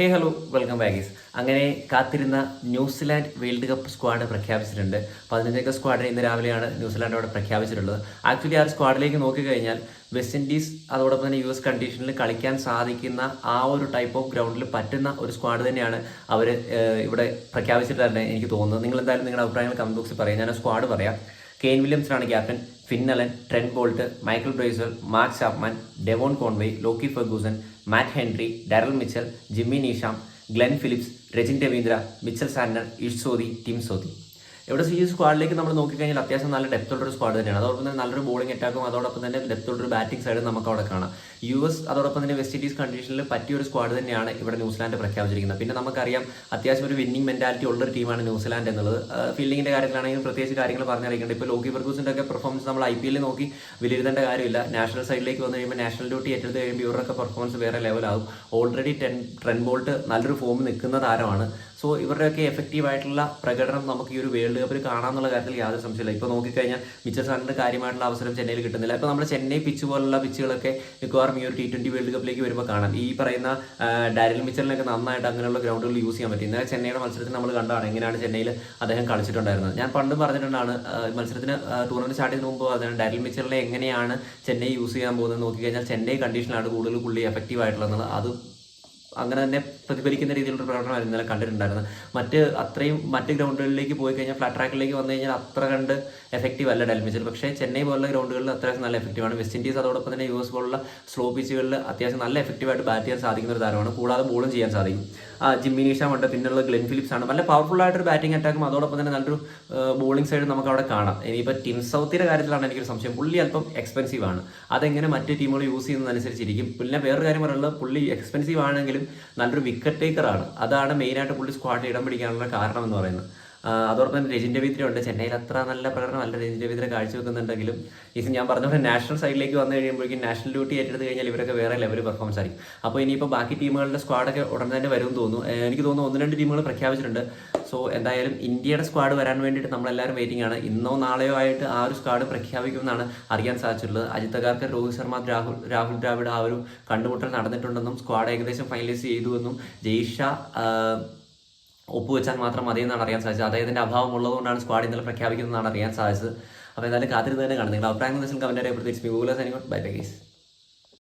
ഹേ hello welcome ബാഗീസ് അങ്ങനെ കാത്തിരുന്ന New Zealand world cup squad പ്രഖ്യാപിച്ചിട്ടുണ്ട്. പതിനഞ്ചംഗ സ്ക്വാഡിനെ ഇന്ന് രാവിലെയാണ് ന്യൂസിലാൻഡ് അവിടെ പ്രഖ്യാപിച്ചിട്ടുള്ളത്. ആക്ച്വലി ആ സ്ക്വാഡിലേക്ക് നോക്കിക്കഴിഞ്ഞാൽ വെസ്റ്റ് ഇൻഡീസ് അതോടൊപ്പം തന്നെ യു എസ് കണ്ടീഷനിൽ കളിക്കാൻ സാധിക്കുന്ന ആ ഒരു ടൈപ്പ് ഓഫ് ഗ്രൗണ്ടിൽ പറ്റുന്ന ഒരു സ്ക്വാഡ് തന്നെയാണ് അവർ ഇവിടെ പ്രഖ്യാപിച്ചിട്ട് എനിക്ക് തോന്നുന്നത് നിങ്ങൾ എന്തായാലും നിങ്ങളുടെ അഭിപ്രായങ്ങൾ കമന്റ് ബോക്സിൽ പറയാം. ഞാൻ സ്ക്വാഡ് പറയാം. Kane വില്യംസിനാണ് captain Finn Allen Trent Boult Michael Bracewell Mark Chapman Devon Conway Lockie Ferguson Matt Henry Daryl Mitchell Jimmy Neesham Glenn Phillips Rachin Ravindra Mitchell Santner Ish Sodhi Tim Sodi ഇവിടെ ഈ സ്ക്വാഡിലേക്ക് നമ്മൾ നോക്കിക്കഴിഞ്ഞാൽ അത്യാവശ്യം നല്ല ഡെപ്ത് ഉള്ളൊരു squad തന്നെയാണ്. അതോടൊപ്പം തന്നെ നല്ലൊരു ബോളിംഗ് അറ്റാക്കും അതോടൊപ്പം തന്നെ ഡെപ്ത് ഉള്ളൊരു ബാറ്റിംഗ് സൈഡും നമുക്ക് അവിടെ കാണാം. യു എസ് അതോടൊപ്പം തന്നെ വെസ്റ്റ് ഇൻഡീസ് കണ്ടീഷനിൽ പറ്റിയ ഒരു സ്ക്വാഡ് തന്നെയാണ് ഇവിടെ ന്യൂസിലാൻഡ് പ്രഖ്യാപിച്ചിരിക്കുന്നത്. പിന്നെ നമുക്കറിയാം അത്യാവശ്യം ഒരു വിന്നിംഗ് മെന്റാലിറ്റി ഉള്ളൊരു ടീമാണ് ന്യൂസിലാൻഡ് എന്നുള്ളത്. ഫീൽഡിങ്ങിന്റെ കാര്യത്തിലാണെങ്കിലും പ്രത്യേകിച്ച് കാര്യങ്ങൾ പറഞ്ഞറിയിക്കേണ്ട ഇപ്പോൾ ലോക്കി ഫെർഗൂസിന്റെ ഒക്കെ പെർഫോമൻസ് നമ്മൾ ഐ പി എല്ലിൽ നോക്കി വിലയിരുത്തേണ്ട കാര്യമില്ല. നാഷണൽ സൈഡിലേക്ക് വന്നു കഴിയുമ്പോൾ നാഷണൽ ഡ്യൂട്ടി ഏറ്റെടുത്ത് കഴിയുമ്പോൾ ഇവരുടെ പെർഫോമൻസ് വേറെ ലെവലാകും ഓൾറെഡി ടെൻ ട്രെൻ ബോൾട്ട് നല്ലൊരു ഫോമിൽ നിൽക്കുന്ന താരമാണ്. സോ ഇവരുടെയൊക്കെ എഫക്റ്റീവ് ആയിട്ടുള്ള പ്രകടനം നമുക്ക് ഈ ഒരു വേൾഡ് കപ്പിൽ കാണാമെന്നുള്ള കാര്യത്തിൽ യാതൊരു സംശയമില്ല ഇപ്പോൾ നോക്കിക്കഴിഞ്ഞാൽ മിച്ചർ സാറിന്റെ കാര്യമായിട്ടുള്ള അവസരം ചെന്നൈയിൽ കിട്ടുന്നില്ല. ഇപ്പോൾ നമ്മുടെ ചെന്നൈ പിച്ച് പോലുള്ള പിച്ചുകളൊക്കെ മിക്കവാറും ഈ ഒരു ടി ട്വന്റി വേൾഡ് കപ്പിലേക്ക് വരുമ്പോൾ കാണാം. ഈ പറയുന്ന ഡാരിൽ മിച്ചറിനൊക്കെ നന്നായിട്ട് അങ്ങനെയുള്ള ഗ്രൗണ്ടുകൾ യൂസ് ചെയ്യാൻ പറ്റും. ഇന്നലെ ചെന്നൈയുടെ മത്സരത്തിൽ നമ്മൾ കണ്ടാണ് എങ്ങനെയാണ് ചെന്നൈയിൽ അദ്ദേഹം കളിച്ചിട്ടുണ്ടായിരുന്നത്. ഞാൻ പണ്ടും പറഞ്ഞിട്ടുണ്ടാണ് മത്സരത്തിന് ടൂർണമെന്റ് സ്റ്റാർട്ട് ചെയ്യുന്ന മുമ്പ് പറഞ്ഞത് ഡാരിൽ മിച്ചറിനെ എങ്ങനെയാണ് ചെന്നൈ യൂസ് ചെയ്യാൻ പോകുന്നത് നോക്കിക്കഴിഞ്ഞാൽ ചെന്നൈ കണ്ടീഷനിലാണ് കൂടുതൽ പുള്ളി എഫക്റ്റീവ് ആയിട്ടുള്ളത്. അത് അങ്ങനെ തന്നെ പ്രതിഫലിക്കുന്ന രീതിയിലുള്ള പ്രകടനമായിരുന്നു ഇന്നലെ കണ്ടിട്ടുണ്ടായിരുന്നത്. മറ്റ് അത്രയും മറ്റ് ഗ്രൗണ്ടുകളിലേക്ക് പോയി കഴിഞ്ഞാൽ ഫ്ലാറ്റ് ട്രാക്കിലേക്ക് വന്നു കഴിഞ്ഞാൽ അത്ര കണ്ട് എഫക്റ്റീവ് അല്ല ഡൽമിച്ചൽ പക്ഷേ ചെന്നൈ പോലുള്ള ഗ്രൗണ്ടുകളിൽ അത്യാവശ്യം നല്ല എഫക്റ്റീവാണ് വെസ്റ്റ് ഇൻഡീസ് അതോടൊപ്പം തന്നെ യു എസ് പോലുള്ള സ്ലോ പിച്ചുകളിൽ അത്യാവശ്യം നല്ല എഫക്റ്റീവായിട്ട് ബാറ്റ് ചെയ്യാൻ സാധിക്കുന്ന ഒരു താരമാണ്. കൂടാതെ ബോളും ചെയ്യാൻ സാധിക്കും. ആ ജിമ്മി നീഷാം ഉണ്ട്. പിന്നുള്ള ഗ്ലെൻ ഫിലിപ്സ് ആണ്. നല്ല പവർഫുൾ ആയിട്ടൊരു ബാറ്റിംഗ് അറ്റാക്കും അതോടൊപ്പം തന്നെ നല്ലൊരു ബോളിംഗ് സൈഡ് നമുക്ക് അവിടെ കാണാം. ഇനിയിപ്പോൾ ടിം സൗത്തിയുടെ കാര്യത്തിലാണ് എനിക്കൊരു സംശയം. പുള്ളി അല്പം എക്സ്പെൻസീവ് ആണ്. അതെങ്ങനെ മറ്റ് ടീമുകൾ യൂസ് ചെയ്യുന്നതനുസരിച്ചിരിക്കും? പിന്നെ വേറൊരു കാര്യം പറയുന്നത് പുള്ളി എക്സ്പെൻസീവ് ആണെങ്കിലും നല്ലൊരു വിക്കറ്റ് ടേക്കറാണ് അതാണ് മെയിനായിട്ട് പുള്ളി സ്ക്വാഡിൽ ഇടം പിടിക്കാനുള്ള കാരണം എന്ന് പറയുന്നത്. അതോടൊപ്പം തന്നെ രജിൻ രവീന്ദ്ര ഉണ്ട്. ചെന്നൈയിൽ അത്ര നല്ല പ്രകടനം അല്ല രജിൻ രവീന്ദ്ര കാഴ്ചവെക്കുന്നുണ്ടെങ്കിലും ഈ ഞാൻ പറഞ്ഞ പോലെ നാഷണൽ സൈഡിലേക്ക് വന്നു കഴിയുമ്പോഴേക്കും നാഷണൽ ഡ്യൂട്ടി ഏറ്റെടുത്ത് കഴിഞ്ഞാൽ ഇവരൊക്കെ വേറെ ലെവൽ പെർഫോമൻസ് ആയിരിക്കും. അപ്പോൾ ഇനിയിപ്പോൾ ബാക്കി ടീമുകളുടെ സ്ക്വാഡൊക്കെ ഉടൻ തന്നെ വരും തോന്നുന്നു. എനിക്ക് തോന്നുന്നു ഒന്ന് രണ്ട് ടീമുകൾ പ്രഖ്യാപിച്ചിട്ടുണ്ട്. സോ എന്തായാലും ഇന്ത്യയുടെ സ്ക്വാഡ് വരാൻ വേണ്ടിയിട്ട് നമ്മളെല്ലാവരും വെയിറ്റിംഗ് ആണ്. ഇന്നോ നാളെയോ ആയിട്ട് ആ ഒരു സ്ക്വാഡ് പ്രഖ്യാപിക്കുമെന്നാണ് അറിയാൻ സാധിച്ചിട്ടുള്ളത്. അജിത് അഗാർക്കർ രോഹിത് ശർമ്മ രാഹുൽ രാഹുൽ ദ്രാവിഡ് ആ ഒരു കണ്ടുമുട്ടൽ നടന്നിട്ടുണ്ടെന്നും സ്ക്വാഡ് ഏകദേശം ഫൈനലൈസ് ചെയ്തുവെന്നും ജയ്ഷ ഒപ്പുവെച്ചാൽ മാത്രം മതി എന്നാണ് അറിയാൻ സാധിച്ചത്. അദ്ദേഹത്തിന്റെ അഭാവം ഉള്ളതുകൊണ്ടാണ് സ്ക്വാഡ് ഇന്നലെ പ്രഖ്യാപിക്കുന്നതെന്നാണ് അറിയാൻ സാധിച്ചത്. അപ്പോൾ എന്തായാലും കാത്തിരുന്ന് തന്നെ കാണും. നിങ്ങളുടെ അഭിപ്രായങ്ങൾ കമന്റ് അറിയപ്പെടുത്തി ബൈ ബൈ ഗൈസ്